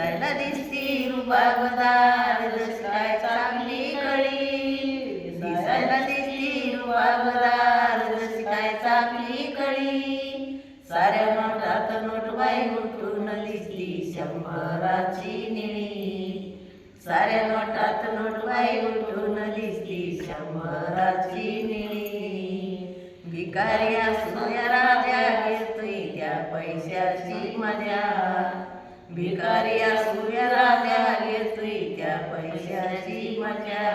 दिसायला दिसती रुबाबदार जशी काय चांगली कळी. दिसायला दिसती रुबाबदार जशी काय चांगली कळी. साऱ्या नोटात नोटबाई उठून दिसली शंभराची निळी. साऱ्या नोटात नोटबाई उठून दिसली शंभराची निळी. भिकाऱ्या सुया राजा घेतोय त्या पैशाची मजा. भिकारी सूर्य राजा घेतोय त्या पैशाची मजा.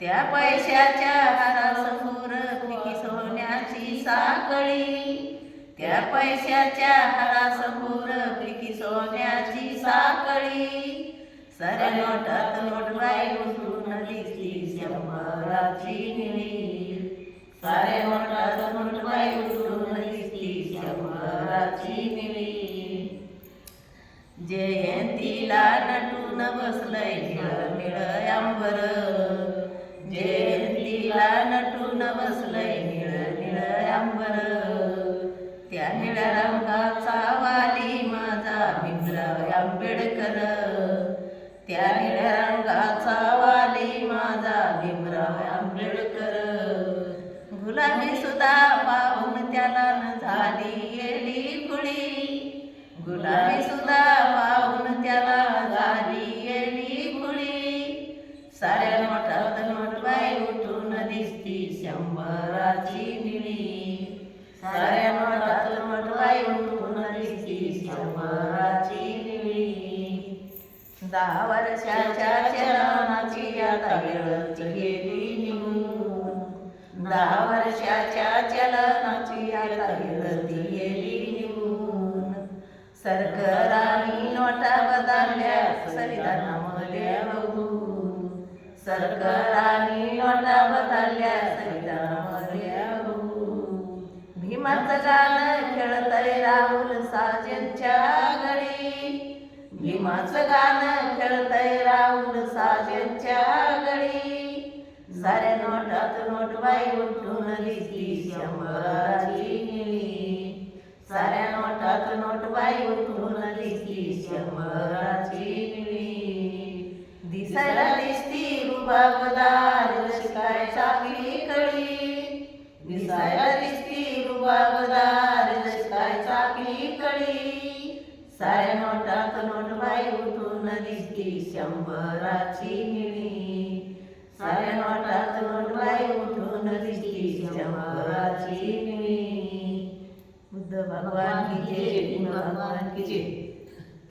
त्या पैशाच्या हारासमोर पिकी सोन्याची साखळी. त्या पैशाच्या हारासमोर पिकी सोन्याची साखळी. साऱ्या नोटात नोटबाई उठून दिसली शंभराची निळी. साऱ्या नोटात नोटबाई उठून दिसली शंभराची निळी. जयंतीला नटून बसलय निळ अंबर. जयंतीला नटून बसलय निळ निळ अंबर. त्या निळ्या रंगाचा वाली माझा भीमराव आंबेडकर. त्या निळ्या रंगाचा वाली माझा भीमराव आंबेडकर. गुलाबी सुद्धा पाहून त्याला झाली गेली कुळी गुलाबी सुद्धा साऱ्या नोटात नोटबाई उठून दिसती शंभराची निळी. साऱ्या नोटात नोटबाई उठून दिसती शंभराची निळी. दहा वर्षाच्या चलनाची आता वेळच गेली निघून. दहा वर्षाच्या चलनाची आता वेळच गेली निघून. सरकारांनी नोटा बदलल्या संविधानामध्ये बघून. सरकाराने नोटा बदलल्या संविधानामध्ये भीमाचं गाणं खेळतय राहुल साजेंच्या घडी भीमाचं गाणं खेळतय राहुल साजेंच्या घडी साऱ्या नोटात नोटबाई उठून दिसली शंभराची निळी. साऱ्या नोटात नोटबाई उठून दिसली शंभराची निळी. दिसायला रुबाबदार जशी काय चांगली कळी दिसायला दिसती रुबाबदार जशी काय चांगली कळी साऱ्या नोटात नोटबाई उठून दिसती शंभराची निळी साऱ्या नोटात नोटबाई उठून दिसती शंभराची निळी बुद्ध भगवान की जय भगवान की जय.